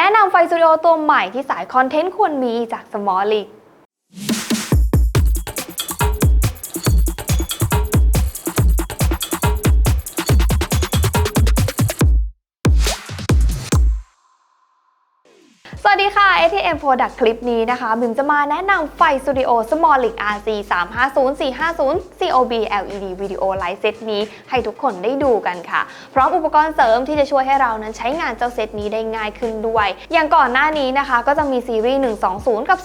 แนะนำไฟสตูดิโอตัวใหม่ที่สายคอนเทนต์ควรมีจาก Small League สวัสดีค่ะ ATM Product คลิปนี้นะคะบิมจะมาแนะนำไฟสตูดิโอ Small League RC 350 450 COB LED Video Light เซตนี้ให้ทุกคนได้ดูกันค่ะ พร้อมอุปกรณ์เสริมที่จะช่วยให้เรานั้นใช้งานเจ้าเซตนี้ได้ง่ายขึ้นด้วย อย่างก่อนหน้านี้นะคะ ก็จะมีซีรีส์ 120 กับ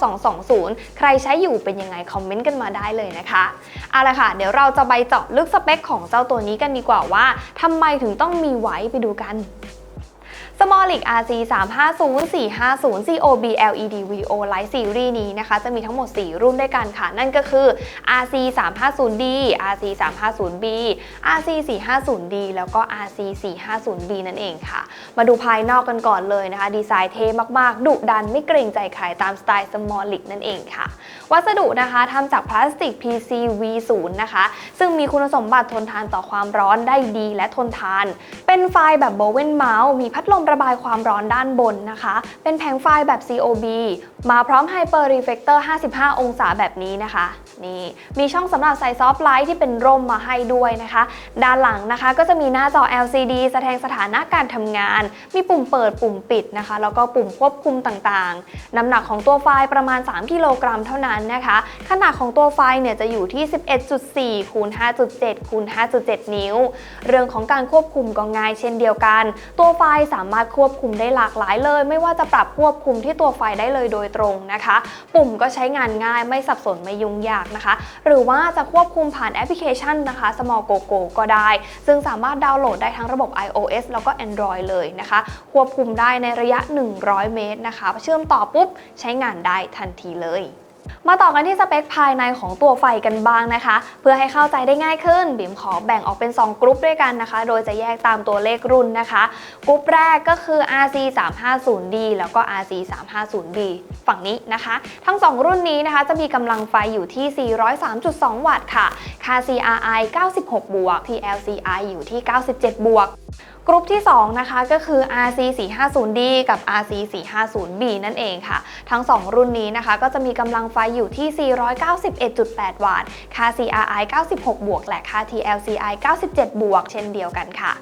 220 ใครใช้อยู่เป็นยังไงคอมเมนต์กันมาได้เลยนะคะเอาละค่ะ เดี๋ยวเราจะไปเจาะลึกสเปคของเจ้าตัวนี้กันดีกว่าว่าทำไมถึงต้องมีไว้ไปดูกัน Smolic RC 350 450 COB LED VO Light Series นี้นะคะจะมีทั้งหมด 4 รุ่นด้วยกันค่ะ นั่นก็คือ RC 350D RC 350B RC 450D แล้วก็ RC 450B นั่นเองค่ะ มาดูภายนอกกันก่อนเลยนะคะ ดีไซน์เท่มากๆ ดุดันไม่เกรงใจใครตามสไตล์ Smolic นั่นเองค่ะ วัสดุนะคะทำจากพลาสติก PCV0 นะคะ ซึ่งมีคุณสมบัติทนทานต่อความร้อนได้ดีและทนทาน เป็นไฟล์แบบ Bowen Mount มีพัดลมระบายความร้อนด้านบนนะคะ เป็นแผงไฟแบบ COB มาพร้อม Hyper Reflector 55 องศาแบบนี้นะคะ นี่ มีช่องสำหรับใส่ซอฟต์ไลท์ที่เป็นร่มมาให้ด้วยนะคะ ด้านหลังนะคะก็จะมีหน้าจอ LCD แสดงสถานะการทำงาน มีปุ่มเปิดปุ่มปิดนะคะ แล้วก็ปุ่มควบคุมต่างๆ น้ำหนักของตัวไฟล์ประมาณ 3 กิโลกรัมเท่านั้นนะคะ ขนาดของตัวไฟล์เนี่ยจะอยู่ที่ 11.4คูณ5.7คูณ5.7 นิ้ว เรื่องของการควบคุมก็ง่ายเช่นเดียวกัน ตัวไฟล์สามารถควบคุมได้หลากหลายเลย ไม่ว่าจะปรับควบคุมที่ตัวไฟได้เลยโดยตรงนะคะ ปุ่มก็ใช้งานง่ายไม่สับสนไม่ยุ่งยากนะคะ หรือว่าจะควบคุมผ่านแอปพลิเคชันนะคะ Small Go Go ก็ได้ ซึ่งสามารถดาวน์โหลดได้ทั้งระบบ iOS แล้วก็ Android เลยนะคะ ควบคุมได้ในระยะ 100 เมตรนะคะเชื่อมต่อปุ๊บใช้งานได้ทันทีเลย มาต่อกันที่สเปคภายในของตัวไฟกันบ้างนะคะ เพื่อให้เข้าใจได้ง่ายขึ้น บิ่มขอแบ่งออกเป็น 2 กรุ๊ปด้วยกันนะคะ โดยจะแยกตามตัวเลขรุ่นนะคะ กรุ๊ปแรกก็คือ RC 350D แล้วก็ RC 350B ฝั่งนี้นะคะ ทั้ง 2 รุ่นนี้นะคะ จะมีกำลังไฟอยู่ที่ 403.2 วัตต์ค่ะค่า CRI 96 บวก TLCI อยู่ที่ 97 บวก กรุ๊ปที่ 2 นะคะก็คือ RC 450D กับ RC 450B นั่นเองค่ะ ทั้ง 2 รุ่นนี้นะคะ ก็จะมีกำลังไฟอยู่ที่ 491.8 วัตต์ ค่า CRI 96 บวก และค่า TLCI 97 บวก เช่นเดียวกันค่ะ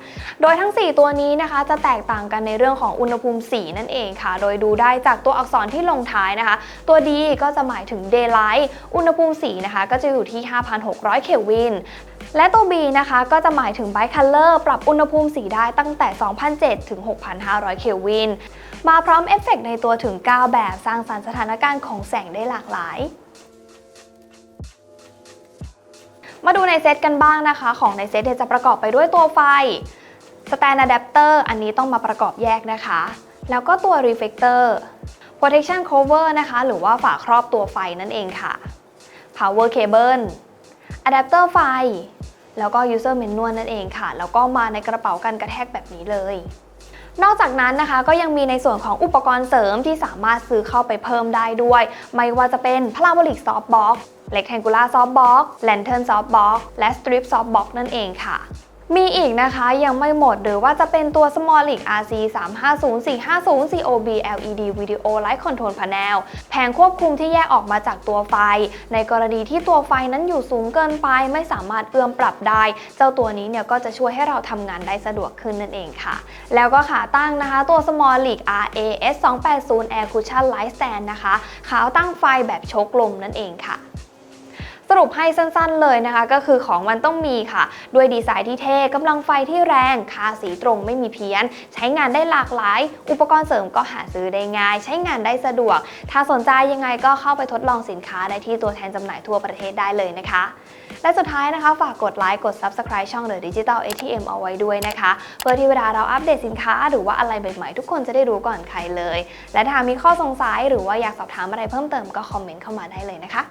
โดยทั้ง 4 ตัวนี้นะคะ จะแตกต่างกันในเรื่องของอุณหภูมิสีนั่นเองค่ะ โดยดูได้จากตัวอักษรที่ลงท้ายนะคะ ตัว D ก็จะหมายถึง daylight อุณหภูมิสีนะคะ ก็จะอยู่ที่ 5,600 เคลวิน และตัว B นะคะก็จะหมายถึง Bright Color ปรับอุณหภูมิสีได้ตั้งแต่ 2,007ถึง 6,500 เคลวิน มาพร้อมเอฟเฟกต์ในตัวถึง 9 แบบสร้างสรรค์สถานการณ์ของแสงได้หลากหลายมาดูในเซตกันบ้างนะคะ ของในเซตเนี่ยจะประกอบไปด้วยตัวไฟ Stand Adapter อันนี้ต้องมาประกอบแยกนะคะ แล้วก็ตัว Reflector Protection Cover นะคะ หรือว่าฝาครอบตัวไฟนั่นเองค่ะ Power Cable อะแดปเตอร์ไฟ แล้วก็ user manual นั่นเองค่ะ แล้วก็มาในกระเป๋ากันกระแทกแบบนี้เลย นอกจากนั้นนะคะก็ยังมีในส่วนของอุปกรณ์เสริมที่สามารถซื้อเข้าไปเพิ่มได้ด้วย ไม่ว่าจะเป็น parabolic softbox rectangular softbox lantern softbox และ strip softbox นั่นเองค่ะ มีอีกนะคะยังไม่หมดหรือว่าจะเป็นตัว Smolic RC 350 450 COB LED Video Light Control Panel แผงควบคุมที่แยกออกมาจากตัวไฟ ในกรณีที่ตัวไฟนั้นอยู่สูงเกินไปไม่สามารถเอื้อมปรับได้ เจ้าตัวนี้เนี่ยก็จะช่วยให้เราทำงานได้สะดวกขึ้นนั่นเองค่ะ แล้วก็ขาตั้งนะคะตัว Smolic RAS 280 Air Cushion Light Stand นะคะ ขาตั้งไฟแบบชกลมนั่นเองค่ะ รุปให้สั้นๆเลยนะคะ ก็คือของมันต้องมีค่ะ ด้วยดีไซน์ที่เท่กำลังไฟที่แรงคาสีตรงไม่มีเพี้ยน ใช้งานได้หลากหลาย อุปกรณ์เสริมก็หาซื้อได้ง่าย ใช้งานได้สะดวก ถ้าสนใจยังไงก็เข้าไปทดลองสินค้าได้ที่ตัวแทนจำหน่ายทั่วประเทศได้เลยนะคะ และสุดท้ายนะคะ ฝากกดไลค์กด Subscribe ช่อง The Digital ATM เอาไว้ด้วยนะคะ เพื่อที่เวลาเราอัปเดตสินค้า หรือว่าอะไรใหม่ๆทุกคนจะได้รู้ก่อนใครเลย และถ้ามีข้อสงสัยหรือว่าอยากสอบถามอะไรเพิ่มเติมก็คอมเมนต์เข้ามาได้เลยนะคะ